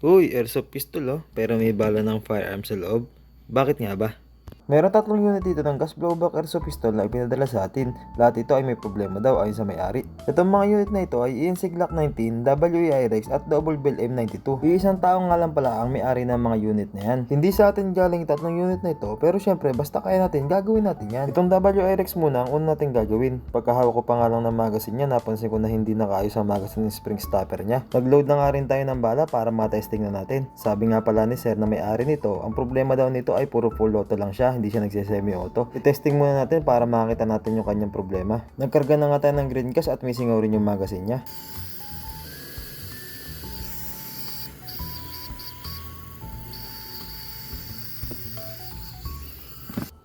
Uy, airsoft pistol oh, pero may bala ng firearm sa loob. Bakit nga ba? Meron tatlong unit dito ng gas blowback airsoft pistol na ipinadala sa atin. Lahat ito ay may problema daw ayon sa may-ari. Itong mga unit na ito ay ENC Glock 19, WEI Rex at Double Bell M92. Iisang tao nga lang pala ang may-ari ng mga unit na yan. Hindi sa atin galing tatlong unit na ito, pero syempre basta kaya natin, gagawin natin yan. Itong WEI Rex muna ang una natin gagawin. Pagkahawak ko pa nga lang ng magazine niya, napansin ko na hindi nakaayos ang magazine ng spring stopper niya. Nag-load na nga rin tayo ng bala para matesting na natin. Sabi nga pala ni sir na may-ari nito, ang problema daw nito ay puro full auto lang siya, hindi siya nagsisemi-auto. I-testing muna natin para makita natin yung kanyang problema. Nagkarga na nga tayo ng green gas at may singaw rin yung magazine niya.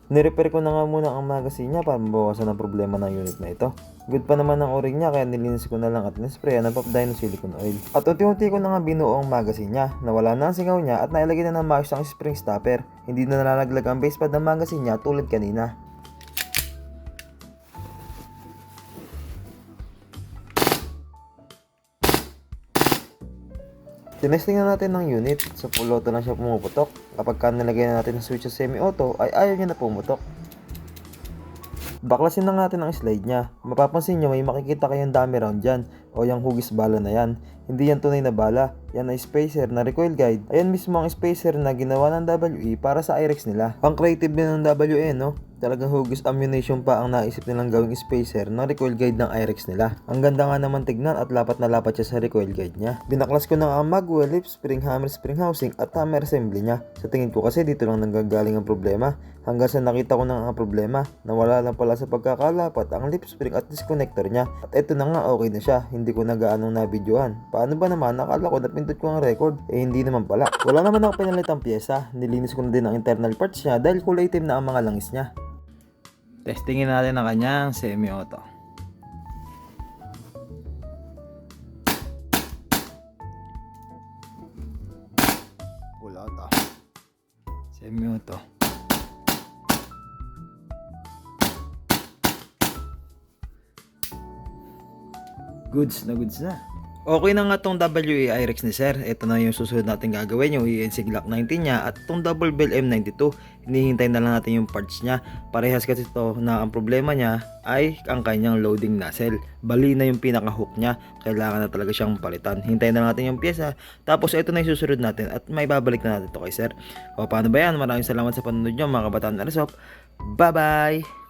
Nirepair ko na nga muna ang magazine niya para mabawasan ang problema ng unit na ito. Good pa naman ang o-ring niya kaya nilinis ko na lang at nisprayan ng papday ng silicone oil. At unti-unti ko na nga binuo ang magazine niya. Nawala na ang singaw niya at nailagay na ng maayos ang spring stopper. Hindi na nalalaglag ang base pad ng magazine niya tulad kanina. Tinesting na natin ng unit. Sa full auto lang siya pumuputok. Kapag ka nilagay na natin ng switch sa semi-auto, ay ayaw niya na pumutok. Baklasin na natin ang slide niya. Mapapansin nyo may makikita kayong dami round dyan o yung hugis bala na yan. Hindi yan tunay na bala. Yan ay spacer na recoil guide. Ayan mismo ang spacer na ginawa ng WE para sa IREX nila. Pang creative din ng WE no? Talagang hugis ammunition pa ang naisip nilang gawing spacer na recoil guide ng IREX nila. Ang ganda nga naman tignan at lapat na lapat siya sa recoil guide niya. Binaklas ko na ang magwell, lip spring, hammer spring housing at hammer assembly niya. Sa tingin ko kasi dito lang nanggagaling ang problema. Hanggang sa nakita ko na ang problema. Nawala lang pala sa pagkakalapat ang lip spring at disconnector niya. At eto na nga okay na siya. Hindi ko na nabidyohan. Paano ba naman? Nakala ko napindot ko ang record. Eh hindi naman pala. Wala naman ako pinalitang pyesa. Nilinis ko na din ang internal parts niya dahil kulay itim na ang mga langis niya. Testingin natin ang kanyang semi-auto. Full auto. Semi-auto. Goods na goods na. Okay na nga tong WE IREX ni Sir. Ito na yung susunod natin gagawin, yung ENC Glock 19 niya at tong Double Bell M92. Hinihintay na lang natin yung parts niya. Parehas kasi ito na ang problema niya ay ang kanyang loading nozzle. Bali na yung pinaka-hook niya. Kailangan na talaga siyang palitan. Hintayin na natin yung pyesa. Tapos ito na yung susunod natin at may babalik na natin to kay Sir. O paano ba yan? Maraming salamat sa panonood nyo mga kabataan na Bye bye!